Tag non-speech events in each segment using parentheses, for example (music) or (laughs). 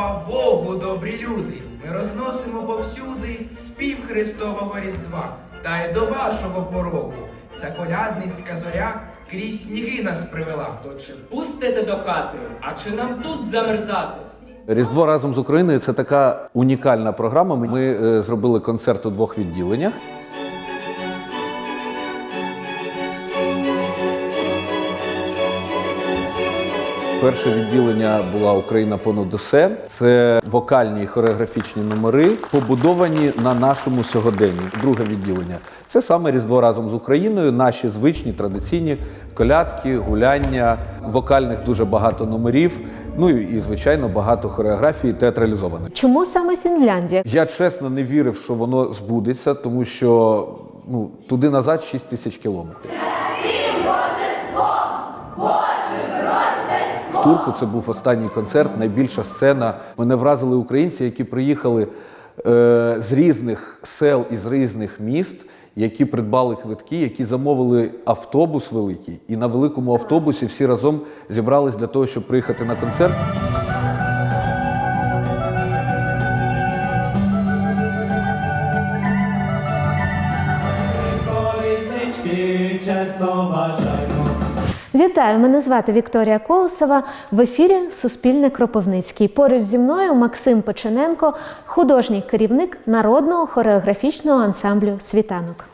Слава Богу, добрі люди! Ми розносимо повсюди спів Христового Різдва, та й до вашого порогу. Ця колядницька зоря крізь сніги нас привела. То чи пустите до хати, а чи нам тут замерзати? Різдво разом з Україною це така унікальна програма. Ми е, зробили концерт у двох відділеннях. Перше відділення була Україна понад усе. Це вокальні і хореографічні номери, побудовані на нашому сьогоденні. Друге відділення це саме Різдво разом з Україною. Наші звичні традиційні колядки, гуляння, вокальних дуже багато номерів. Ну і звичайно багато хореографії театралізовано. Чому саме Фінляндія? Я чесно не вірив, що воно збудеться, тому що ну туди назад 6 тисяч кілометрів. Турку це був останній концерт, найбільша сцена. Мене вразили українці, які приїхали е, з різних сел і з різних міст, які придбали квитки, які замовили автобус великий, і на великому автобусі всі разом зібрались для того, щоб приїхати на концерт. Вітаю! Мене звати Вікторія Колосова. В ефірі Суспільне Кропивницький. Поруч зі мною Максим Печененко, художній керівник народного хореографічного ансамблю Світанок.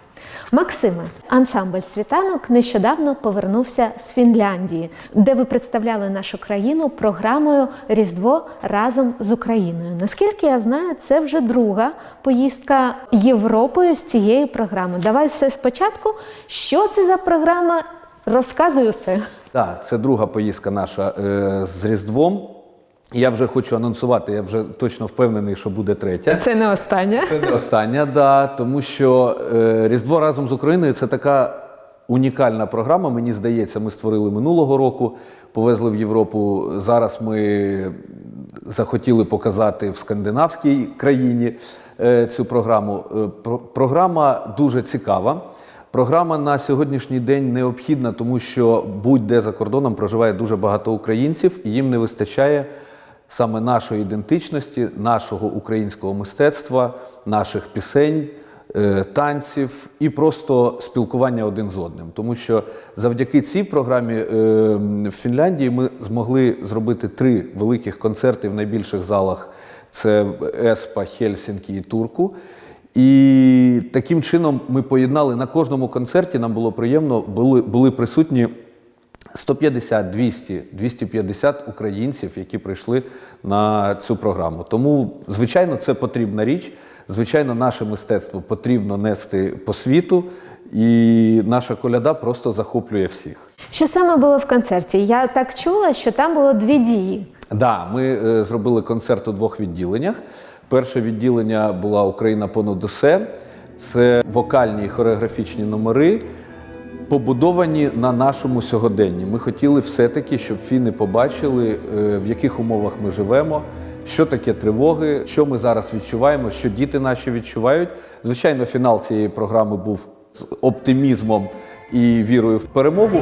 Максиме, ансамбль світанок нещодавно повернувся з Фінляндії, де ви представляли нашу країну програмою Різдво разом з Україною. Наскільки я знаю, це вже друга поїздка Європою з цієї програми. Давай все спочатку. Що це за програма? Розказуй усе. Так, це друга поїздка наша е, з Різдвом. Я вже хочу анонсувати, я вже точно впевнений, що буде третя. Це не останнє. Це не остання, да, тому що е, Різдво разом з Україною це така унікальна програма. Мені здається, ми створили минулого року, повезли в Європу. Зараз ми захотіли показати в скандинавській країні е, цю програму. Е, про- програма дуже цікава. Програма на сьогоднішній день необхідна, тому що будь-де за кордоном проживає дуже багато українців, і їм не вистачає саме нашої ідентичності, нашого українського мистецтва, наших пісень, е, танців і просто спілкування один з одним. Тому що завдяки цій програмі е, в Фінляндії ми змогли зробити три великих концерти в найбільших залах: це Еспа, Хельсінкі і Турку. І таким чином ми поєднали на кожному концерті. Нам було приємно, були, були присутні 150, 200, 250 українців, які прийшли на цю програму. Тому, звичайно, це потрібна річ. Звичайно, наше мистецтво потрібно нести по світу, і наша коляда просто захоплює всіх. Що саме було в концерті? Я так чула, що там було дві дії. Да, ми е, зробили концерт у двох відділеннях. Перше відділення була Україна понад. Це вокальні і хореографічні номери, побудовані на нашому сьогоденні. Ми хотіли все-таки, щоб фіни побачили, е, в яких умовах ми живемо, що таке тривоги, що ми зараз відчуваємо, що діти наші відчувають. Звичайно, фінал цієї програми був з оптимізмом і вірою в перемогу.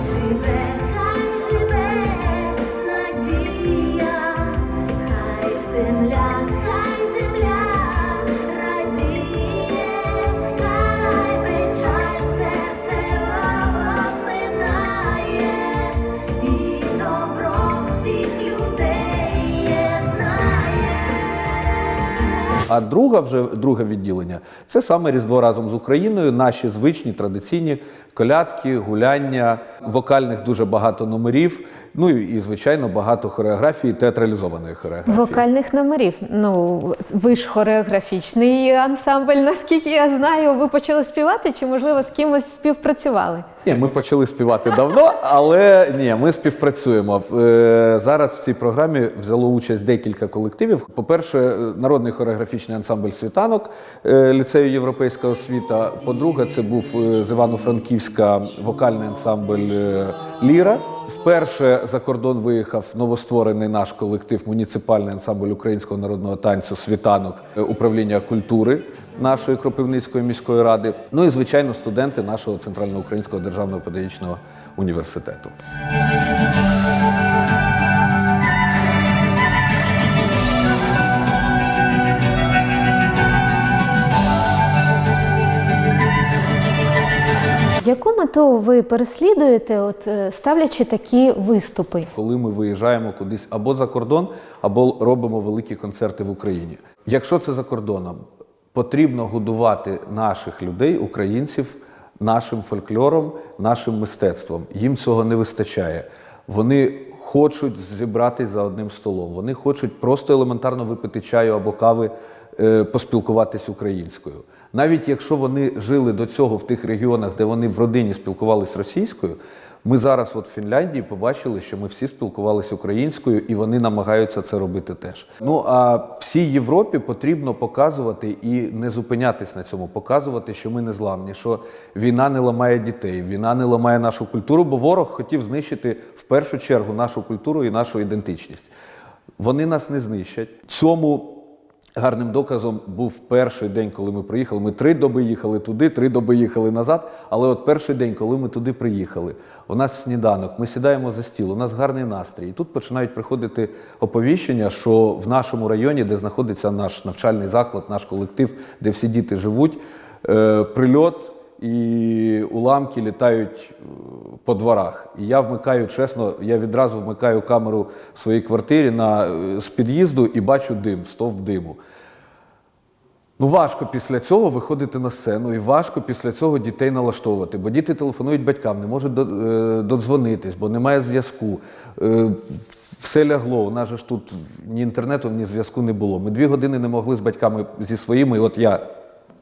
А друга вже друге відділення це саме Різдво разом з Україною, наші звичні традиційні колядки, гуляння, вокальних дуже багато номерів. Ну і, звичайно, багато хореографії, театралізованої хореографії. Вокальних номерів. Ну, ви ж хореографічний ансамбль, наскільки я знаю, ви почали співати, чи можливо з кимось співпрацювали? Ні, ми почали співати давно, але ні, ми співпрацюємо. Е, Зараз в цій програмі взяло участь декілька колективів. По-перше, народний хореографічний ансамбль світанок е, ліцею Європейська освіта. По-друге, це був е, з Івано-Франківська вокальний ансамбль Ліра. Вперше за кордон виїхав новостворений наш колектив, муніципальний ансамбль українського народного танцю Світанок управління культури нашої Кропивницької міської ради. Ну і звичайно, студенти нашого центральноукраїнського державного Державного педагогічного університету. Яку мету ви переслідуєте, от е, ставлячи такі виступи, коли ми виїжджаємо кудись або за кордон, або робимо великі концерти в Україні? Якщо це за кордоном, потрібно годувати наших людей, українців нашим фольклором, нашим мистецтвом. Їм цього не вистачає. Вони хочуть зібратись за одним столом. Вони хочуть просто елементарно випити чаю або кави, е, поспілкуватись українською. Навіть якщо вони жили до цього в тих регіонах, де вони в родині спілкувалися російською, ми зараз, от в Фінляндії, побачили, що ми всі спілкувалися українською, і вони намагаються це робити теж. Ну а всій Європі потрібно показувати і не зупинятись на цьому, показувати, що ми не зламні, що війна не ламає дітей, війна не ламає нашу культуру, бо ворог хотів знищити в першу чергу нашу культуру і нашу ідентичність. Вони нас не знищать. Цьому Гарним доказом був перший день, коли ми приїхали. Ми три доби їхали туди, три доби їхали назад. Але от перший день, коли ми туди приїхали, у нас сніданок, ми сідаємо за стіл, у нас гарний настрій. І тут починають приходити оповіщення, що в нашому районі, де знаходиться наш навчальний заклад, наш колектив, де всі діти живуть, е, прильот і уламки літають е, по дворах. І я вмикаю, чесно, я відразу вмикаю камеру в своїй квартирі на, е, з під'їзду і бачу дим, стовп диму. Ну, важко після цього виходити на сцену, і важко після цього дітей налаштовувати, бо діти телефонують батькам, не можуть е, додзвонитись, бо немає зв'язку. Все лягло. У нас же ж тут ні інтернету, ні зв'язку не було. Ми дві години не могли з батьками зі своїми, от я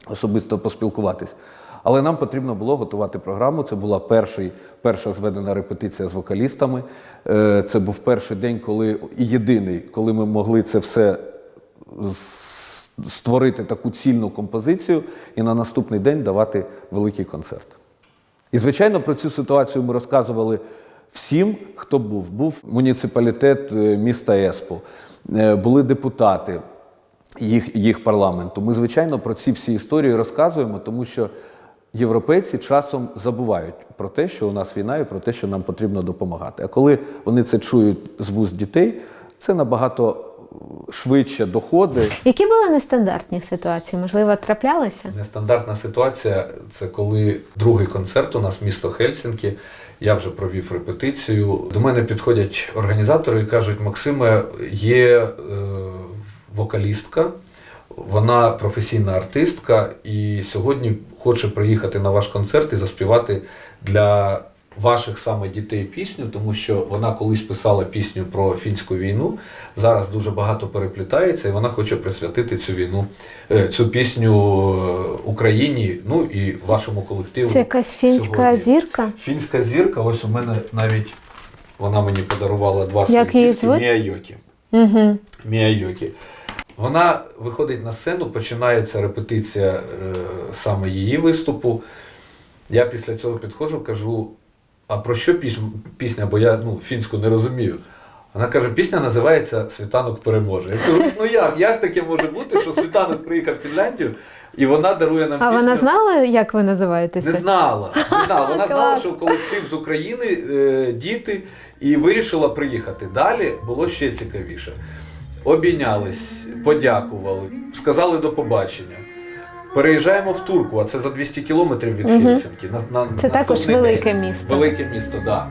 особисто поспілкуватись. Але нам потрібно було готувати програму. Це була перший, перша зведена репетиція з вокалістами. Е, Це був перший день, коли і єдиний, коли ми могли це все створити таку цільну композицію і на наступний день давати великий концерт. І, звичайно, про цю ситуацію ми розказували всім, хто був. Був муніципалітет е, міста Еспо, е, були депутати їх, їх парламенту. Ми, звичайно, про ці всі історії розказуємо, тому що європейці часом забувають про те, що у нас війна, і про те, що нам потрібно допомагати. А коли вони це чують з вуст дітей, це набагато е, швидше доходить. Які були нестандартні ситуації? Можливо, траплялися? Нестандартна ситуація це коли другий концерт у нас місто Хельсінкі. Я вже провів репетицію. До мене підходять організатори і кажуть: Максиме, є е, вокалістка, вона професійна артистка, і сьогодні хоче приїхати на ваш концерт і заспівати для ваших саме дітей пісню, тому що вона колись писала пісню про фінську війну. Зараз дуже багато переплітається, і вона хоче присвятити цю війну, е, цю пісню е, Україні, ну і вашому колективу. Це якась фінська сьогодні. зірка? Фінська зірка, ось у мене навіть вона мені подарувала два свої її диски? Міайокі. Угу. Міайокі. Вона виходить на сцену, починається репетиція е, саме її виступу. Я після цього підходжу, кажу: а про що пісня, пісня? бо я ну, фінську не розумію. Вона каже, пісня називається Світанок переможе. Я кажу, ну як? Як таке може бути, що світанок приїхав в Фінляндію і вона дарує нам А пісню? вона знала, як ви називаєтеся? Не знала. Не знала. Вона знала, що колектив з України, е, діти, і вирішила приїхати. Далі було ще цікавіше. Обійнялись, подякували, сказали до побачення. Переїжджаємо в Турку, а це за 200 кілометрів від Мгм. Хельсинки. На, на, Це також наступний велике день. місто. Велике місто, так. Да.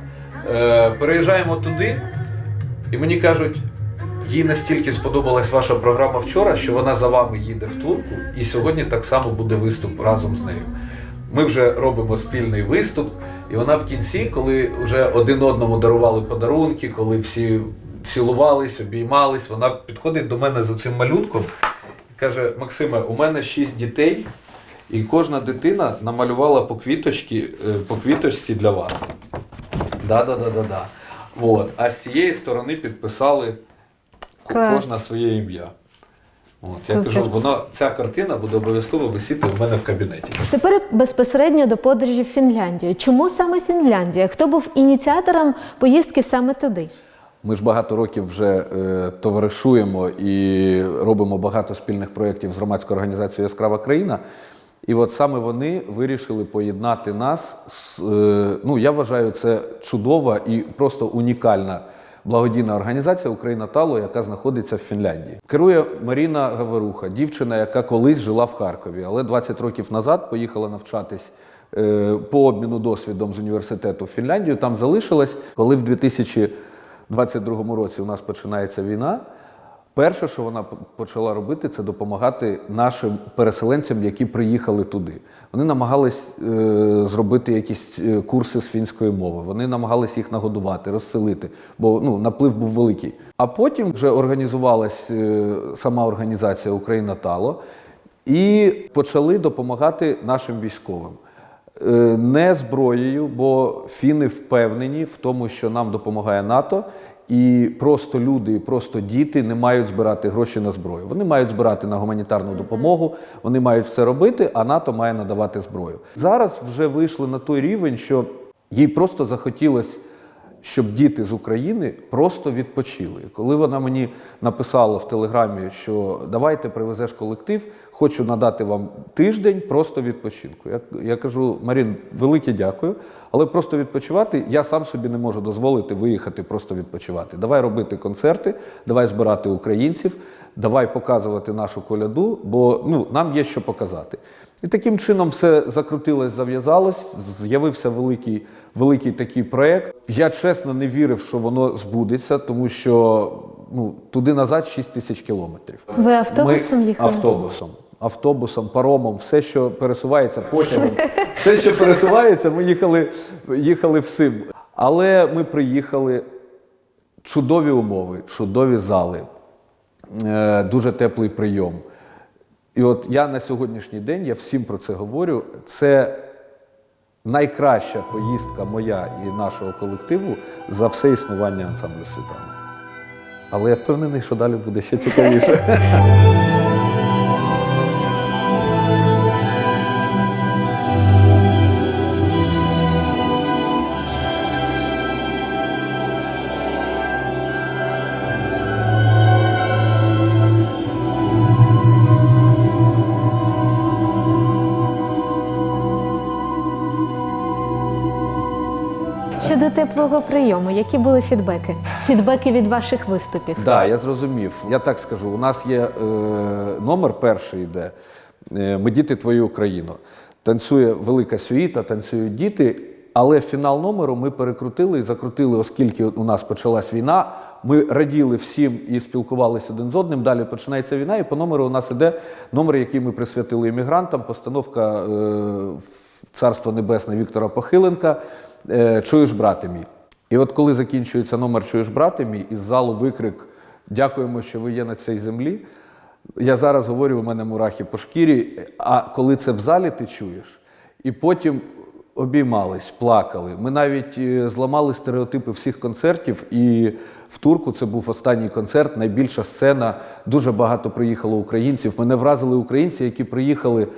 Е, переїжджаємо туди, і мені кажуть, їй настільки сподобалась ваша програма вчора, що вона за вами їде в Турку, і сьогодні так само буде виступ разом з нею. Ми вже робимо спільний виступ, і вона в кінці, коли вже один одному дарували подарунки, коли всі цілувались, обіймались, вона підходить до мене з цим малюнком і каже: Максиме, у мене шість дітей, і кожна дитина намалювала по квіточці, е, по квіточці для вас. Да, да, да, да, да. От. А з цієї сторони підписали Клас. кожна своє ім'я. От, я Супер. кажу, воно, ця картина буде обов'язково висіти у мене в кабінеті. Тепер безпосередньо до подорожі в Фінляндію. Чому саме Фінляндія? Хто був ініціатором поїздки саме туди? Ми ж багато років вже е, товаришуємо і робимо багато спільних проєктів з громадською організацією Яскрава країна. І от саме вони вирішили поєднати нас. З, е, ну, я вважаю, це чудова і просто унікальна благодійна організація Україна Тало, яка знаходиться в Фінляндії. Керує Маріна Гаверуха, дівчина, яка колись жила в Харкові, але 20 років назад поїхала навчатись е, по обміну досвідом з університету в Фінляндію. Там залишилась, коли в 2022 році у нас починається війна. Перше, що вона почала робити, це допомагати нашим переселенцям, які приїхали туди. Вони намагались е, зробити якісь е, курси з фінської мови. Вони намагались їх нагодувати, розселити, бо ну, наплив був великий. А потім вже організувалась е, сама організація Україна Тало і почали допомагати нашим військовим. Е, Не зброєю, бо фіни впевнені в тому, що нам допомагає НАТО, і просто люди, просто діти не мають збирати гроші на зброю. Вони мають збирати на гуманітарну допомогу, вони мають все робити, а НАТО має надавати зброю. Зараз вже вийшли на той рівень, що їй просто захотілося щоб діти з України просто відпочили. Коли вона мені написала в телеграмі, що давайте привезеш колектив, хочу надати вам тиждень просто відпочинку. Я, я кажу, Марін, велике дякую, але просто відпочивати я сам собі не можу дозволити виїхати просто відпочивати. Давай робити концерти, давай збирати українців, давай показувати нашу коляду, бо ну, нам є що показати. І таким чином все закрутилось, зав'язалось, з'явився великий, великий такий проєкт. Я чесно не вірив, що воно збудеться, тому що ну, туди-назад 6 тисяч кілометрів. Ви автобусом Ми їхали? Автобусом. Автобусом, паромом, все, що пересувається потягом, все, що пересувається, ми їхали, їхали всім. Але ми приїхали, чудові умови, чудові зали, е, дуже теплий прийом. І от я на сьогоднішній день, я всім про це говорю, це найкраща поїздка моя і нашого колективу за все існування ансамблю світанок. Але я впевнений, що далі буде ще цікавіше. (laughs) Щодо прийому, які були фідбеки? Фідбеки від ваших виступів. Так, да, я зрозумів. Я так скажу: у нас є е, номер перший йде. Е, Ми діти твою Україну. Танцює велика сюїта, танцюють діти. Але фінал номеру ми перекрутили і закрутили, оскільки у нас почалась війна. Ми раділи всім і спілкувалися один з одним. Далі починається війна, і по номеру у нас іде номер, який ми присвятили іммігрантам. Постановка е, Царство Небесне Віктора Похиленка. Е, Чуєш, брате мій. І от коли закінчується номер Чуєш, брате мій, із залу викрик Дякуємо, що ви є на цій землі. Я зараз говорю, у мене мурахи по шкірі, а коли це в залі ти чуєш, і потім обіймались, плакали. Ми навіть е, зламали стереотипи всіх концертів, і в Турку це був останній концерт, найбільша сцена. Дуже багато приїхало українців. Мене вразили українці, які приїхали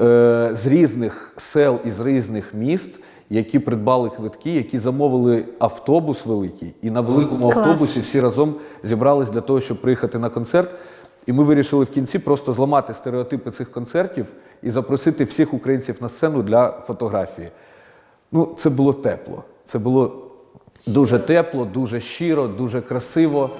е, з різних сел і з різних міст які придбали квитки, які замовили автобус великий, і на великому Клас. автобусі всі разом зібрались для того, щоб приїхати на концерт. І ми вирішили в кінці просто зламати стереотипи цих концертів і запросити всіх українців на сцену для фотографії. Ну, це було тепло. Це було дуже тепло, дуже щиро, дуже красиво.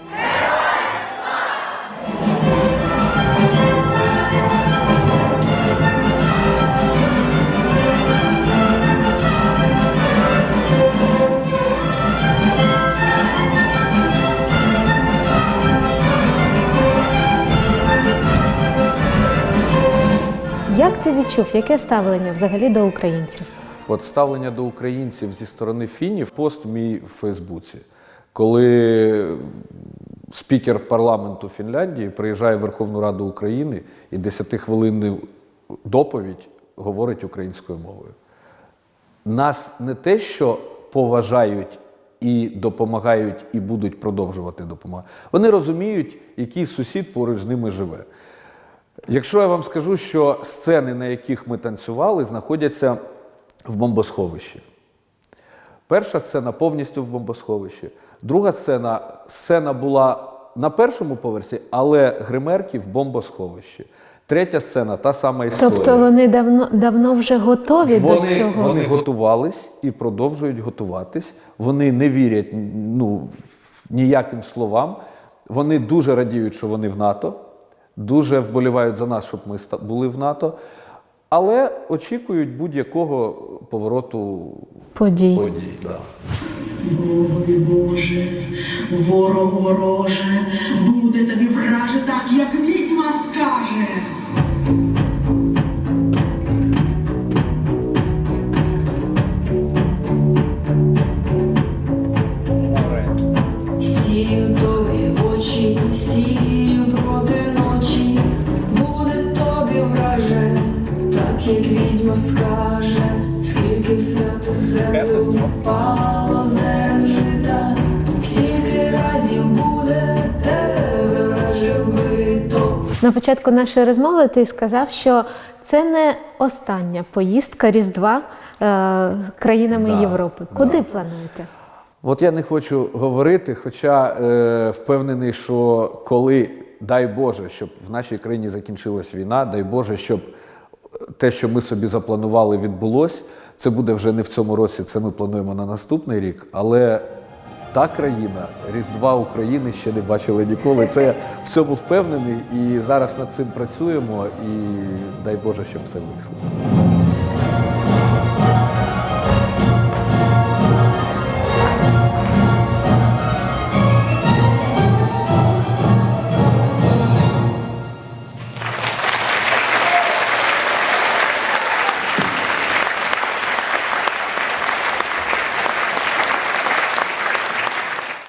Ти відчув, яке ставлення взагалі до українців? От ставлення до українців зі сторони фінів пост мій в Фейсбуці, коли спікер парламенту Фінляндії приїжджає в Верховну Раду України і 10-хвилинну доповідь говорить українською мовою. Нас не те, що поважають і допомагають, і будуть продовжувати допомагати. Вони розуміють, який сусід поруч з ними живе. Якщо я вам скажу, що сцени, на яких ми танцювали, знаходяться в бомбосховищі. Перша сцена повністю в бомбосховищі. Друга сцена сцена була на першому поверсі, але гримерки в бомбосховищі. Третя сцена та сама історія. Тобто вони давно давно вже готові до цього. вони готувались і продовжують готуватись. Вони не вірять ну, ніяким словам. Вони дуже радіють, що вони в НАТО, дуже вболівають за нас, щоб ми ста- були в НАТО. Але очікують будь-якого повороту Подій. подій. Да. Ой, Боже, ворог вороже, буде тобі враже так, як відьма скаже. На початку нашої розмови ти сказав, що це не остання поїздка Різдва е, країнами Да, Європи. Куди плануєте? От я не хочу говорити, хоча е, впевнений, що коли, дай Боже, щоб в нашій країні закінчилась війна, дай Боже, щоб те, що ми собі запланували, відбулось. Це буде вже не в цьому році, це ми плануємо на наступний рік. Але та країна, Різдва України ще не бачили ніколи. Це я в цьому впевнений. І зараз над цим працюємо. І дай Боже, щоб все вийшло.